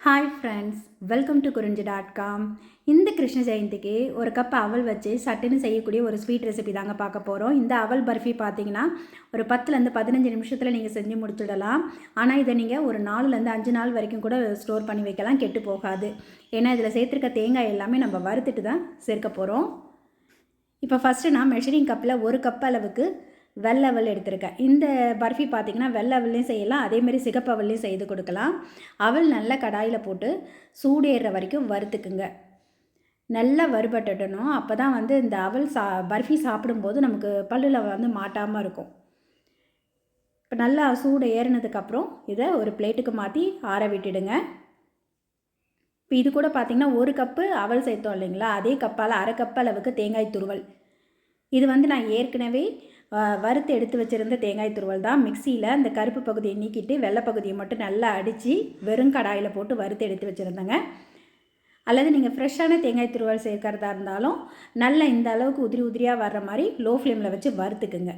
Hi friends welcome to Kurinji dot com இந்த கிருஷ்ண ஜெயந்திக்கு ஒரு cup அவல் வச்சு சட்டுன்னு செய்யக்கூடிய ஒரு ஸ்வீட் ரெசிபி தாங்க பார்க்க போகிறோம் இந்த அவல் பர்ஃபி பார்த்தீங்கன்னா ஒரு பத்துலேருந்து பதினஞ்சு நிமிஷத்தில் நீங்கள் செஞ்சு முடிச்சுடலாம். ஆனால் இதை நீங்கள் ஒரு நாலுலேருந்து அஞ்சு நாள் வரைக்கும் கூட ஸ்டோர் பண்ணி வைக்கலாம் கெட்டு போகாது. ஏன்னா இதில் சேர்த்துருக்க தேங்காய் எல்லாமே நம்ம வறுத்துட்டு தான் சேர்க்க போகிறோம் இப்போ ஃபஸ்ட்டு நான் மெஷரிங் கப்பில் ஒரு கப் அளவுக்கு வெள்ளவல் எடுத்திருக்கேன். இந்த பர்ஃபி பார்த்திங்கன்னா வெள்ளவல்லையும் செய்யலாம். அதேமாரி சிகப்பவல்லையும் செய்து கொடுக்கலாம். அவல் நல்லா கடாயில் போட்டு சூடேறுற வரைக்கும் வறுத்துக்குங்க. நல்லா வறுபட்டுடணும் அப்போ தான் வந்து இந்த அவல் சா பர்ஃபி சாப்பிடும்போது நமக்கு பல்லில் வந்து மாட்டாமல் இருக்கும். இப்போ நல்லா சூடு ஏறினதுக்கப்புறம் இதை ஒரு பிளேட்டுக்கு மாற்றி ஆற விட்டுடுங்க. இப்போ இது கூட பார்த்திங்கன்னா ஒரு கப்பு அவல் சேர்த்தோம் இல்லைங்களா? அதே கப்பால் அரை கப் அளவுக்கு தேங்காய் துருவல். இது வந்து நான் ஏற்கனவே வறுத்து எடுத்து வச்சுருந்த தேங்காய் துருவல் தான். மிக்சியில் அந்த கருப்பு பகுதியை நீக்கிட்டு வெள்ளை பகுதியை மட்டும் நல்லா அடித்து வெறும் கடாயில் போட்டு வறுத்து எடுத்து வச்சுருந்தேங்க. அல்லது நீங்கள் ஃப்ரெஷ்ஷான தேங்காய் துருவல் சேர்க்கறதா இருந்தாலும் நல்லா இந்த அளவுக்கு உதிரி உதிரியாக வர்ற மாதிரி லோ ஃப்ளேமில் வச்சு வறுத்துக்குங்க.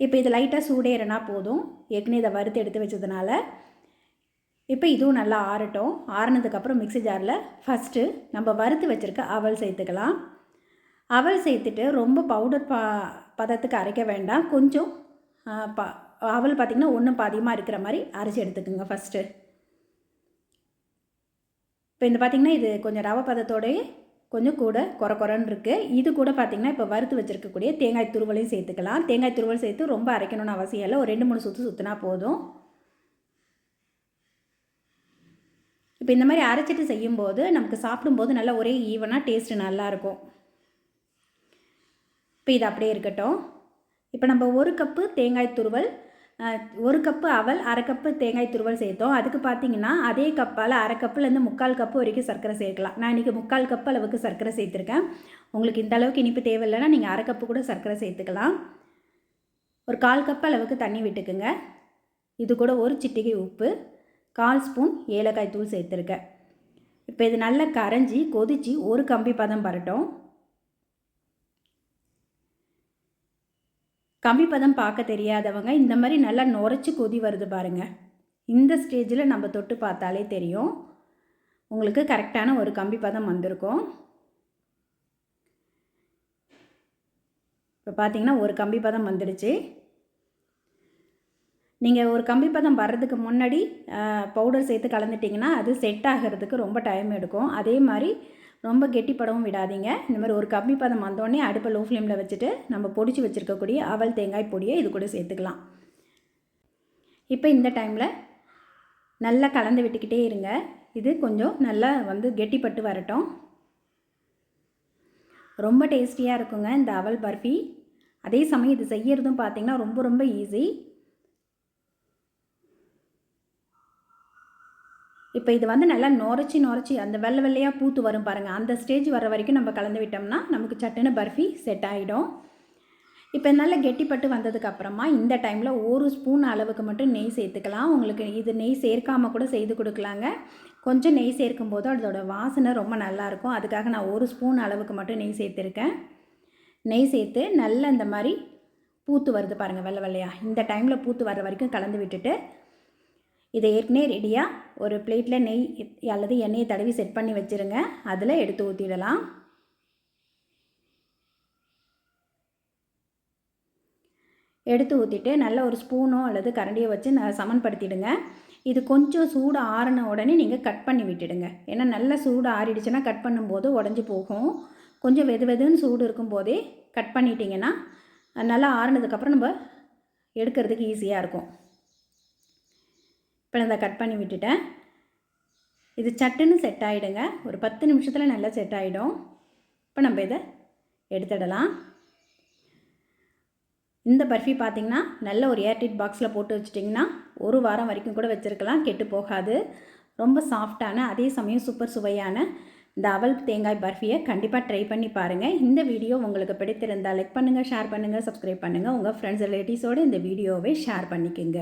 இப்போ இது லைட்டாக சூடேறனா போதும். ஏற்கனவே இதை வறுத்து எடுத்து வச்சதுனால. இப்போ இதுவும் நல்லா ஆறட்டும். ஆறினதுக்கப்புறம் மிக்சி ஜாரில் ஃபஸ்ட்டு நம்ம வறுத்து வச்சுருக்க அவல் சேர்த்துக்கலாம். அவல் சேர்த்துட்டு ரொம்ப பவுடர் பா பதத்துக்கு அரைக்க வேண்டாம். கொஞ்சம் ப அவள் பார்த்திங்கன்னா ஒன்றும் பாதியமாக இருக்கிற மாதிரி அரைச்சி எடுத்துக்கோங்க ஃபஸ்ட்டு இப்போ இந்த பார்த்திங்கன்னா இது கொஞ்சம் ரவை பதத்தோடய கொஞ்சம் கூட குறை குறைன்னு இருக்குது இது கூட பார்த்திங்கன்னா இப்போ வறுத்து வச்சுருக்கக்கூடிய தேங்காய் துருவலையும் சேர்த்துக்கலாம். தேங்காய் துருவல் சேர்த்து ரொம்ப அரைக்கணும்னு அவசியம் இல்லை. ஒரு ரெண்டு மூணு சுற்று சுற்றினா போதும். இப்போ இந்த மாதிரி அரைச்சிட்டு செய்யும்போது நமக்கு சாப்பிடும்போது நல்லா ஒரே ஈவனாக டேஸ்ட்டு நல்லாயிருக்கும் இப்போ இது அப்படியே இருக்கட்டும். இப்போ நம்ம ஒரு கப்பு தேங்காய் துருவல் ஒரு கப்பு அவல் அரை கப்பு தேங்காய் துருவல் சேர்த்தோம். அதுக்கு பார்த்தீங்கன்னா அதே கப்பால் அரை கப்புலேருந்து முக்கால் கப்பு வரைக்கும் சர்க்கரை சேர்க்கலாம். நான் இன்றைக்கி முக்கால் கப்பு அளவுக்கு சர்க்கரை சேர்த்துருக்கேன். உங்களுக்கு இந்த அளவுக்கு இனிப்பு தேவையில்லைன்னா நீங்கள் அரை கப்பு கூட சர்க்கரை சேர்த்துக்கலாம். ஒரு கால் கப் அளவுக்கு தண்ணி விட்டுக்குங்க. இது கூட ஒரு சிட்டிகை உப்பு கால் ஸ்பூன் ஏலக்காய் தூள் சேர்த்துருக்கேன். இப்போ இது நல்லா கரைஞ்சி கொதித்து ஒரு கம்பி பதம் பரட்டும். கம்மி பதம் பார்க்க தெரியாதவங்க இந்த மாதிரி நல்லா நுரைச்சி கொதி வருது பாருங்கள் இந்த ஸ்டேஜில் நம்ம தொட்டு பார்த்தாலே தெரியும். உங்களுக்கு கரெக்டான ஒரு கம்பி பதம் வந்திருக்கும். இப்போ பார்த்தீங்கன்னா ஒரு கம்பி பதம் வந்துடுச்சு. நீங்கள் ஒரு கம்பி பதம் வர்றதுக்கு முன்னாடி பவுடர் சேர்த்து கலந்துட்டிங்கன்னா அது செட் ஆகிறதுக்கு ரொம்ப டைம் எடுக்கும். அதே மாதிரி ரொம்ப கெட்டிப்படவும் விடாதீங்க. இந்த மாதிரி ஒரு கம்மி பதம் வந்தோடனே அடுப்பை லோ ஃப்ளேமில் வச்சுட்டு நம்ம பொடிச்சு வச்சுருக்கக்கூடிய அவல் தேங்காய் பொடியை இது கூட சேர்த்துக்கலாம். இப்போ இந்த டைமில் நல்லா கலந்து விட்டுக்கிட்டே இருங்க. இது கொஞ்சம் நல்லா வந்து கெட்டிப்பட்டு வரட்டும். ரொம்ப டேஸ்டியாக இருக்குங்க இந்த அவல் பர்ஃபி. அதே சமயம் இது செய்யறதும் பார்த்திங்கன்னா ரொம்ப ரொம்ப ஈஸி இப்போ இது வந்து நல்லா நுரைச்சி நுரைச்சி அந்த வெள்ளை வெள்ளையாக பூத்து வரும் பாருங்கள் அந்த ஸ்டேஜ் வர வரைக்கும் நம்ம கலந்து விட்டோம்னா நமக்கு சட்டுன்னு பர்ஃபி செட் ஆகிடும் இப்போ நல்லா கெட்டிப்பட்டு வந்ததுக்கப்புறமா இந்த டைமில் ஒரு ஸ்பூன் அளவுக்கு மட்டும் நெய் சேர்த்துக்கலாம். உங்களுக்கு இது நெய் சேர்க்காமல் கூட செய்து கொடுக்கலாங்க. கொஞ்சம் நெய் சேர்க்கும் போது அதோட வாசனை ரொம்ப நல்லாயிருக்கும் அதுக்காக நான் ஒரு ஸ்பூன் அளவுக்கு மட்டும் நெய் சேர்த்துருக்கேன். நெய் சேர்த்து நல்லா இந்த மாதிரி பூத்து வருது பாருங்கள் வெள்ளை வெள்ளையாக இந்த டைமில் பூத்து வர்ற வரைக்கும் கலந்து விட்டுட்டு இதை ஏற்கனவே ரெடியாக ஒரு பிளேட்டில் நெய் அல்லது எண்ணெயை தடவி செட் பண்ணி வச்சுருங்க. அதில் எடுத்து ஊற்றிடலாம் எடுத்து ஊற்றிட்டு நல்ல ஒரு ஸ்பூனோ அல்லது கரண்டியோ வச்சு சமன்படுத்திடுங்க. இது கொஞ்சம் சூடு ஆறின உடனே நீங்கள் கட் பண்ணி விட்டுடுங்க. ஏன்னா நல்ல சூடு ஆறிடுச்சுன்னா கட் பண்ணும்போது உடஞ்சி போகும். கொஞ்சம் வெது வெதுன்னு சூடு இருக்கும்போதே கட் பண்ணிட்டீங்கன்னா நல்லா ஆறுனதுக்கப்புறம் நம்ம எடுக்கிறதுக்கு ஈஸியாக இருக்கும். இப்போ நான் கட் பண்ணி விட்டுட்டேன். இது சட்டுன்னு செட் ஆகிடுங்க ஒரு பத்து நிமிஷத்தில் நல்லா செட் ஆகிடும் இப்போ நம்ம இதை எடுத்துடலாம். இந்த பர்ஃபி பார்த்திங்கன்னா நல்ல ஒரு ஏர்டிட் பாக்ஸில் போட்டு வச்சிட்டிங்கன்னா ஒரு வாரம் வரைக்கும் கூட வச்சுருக்கலாம். கெட்டு போகாது. ரொம்ப சாஃப்டான அதே சமயம் சூப்பர் சுவையான இந்த அவல் தேங்காய் பர்ஃபியை கண்டிப்பாக ட்ரை பண்ணி பாருங்கள் இந்த வீடியோ உங்களுக்கு பிடித்திருந்தால் லைக் பண்ணுங்கள் ஷேர் பண்ணுங்கள் சப்ஸ்கிரைப் பண்ணுங்கள் உங்கள் ஃப்ரெண்ட்ஸ் ரிலேட்டிவ்ஸோடு இந்த வீடியோவை ஷேர் பண்ணிக்கோங்க.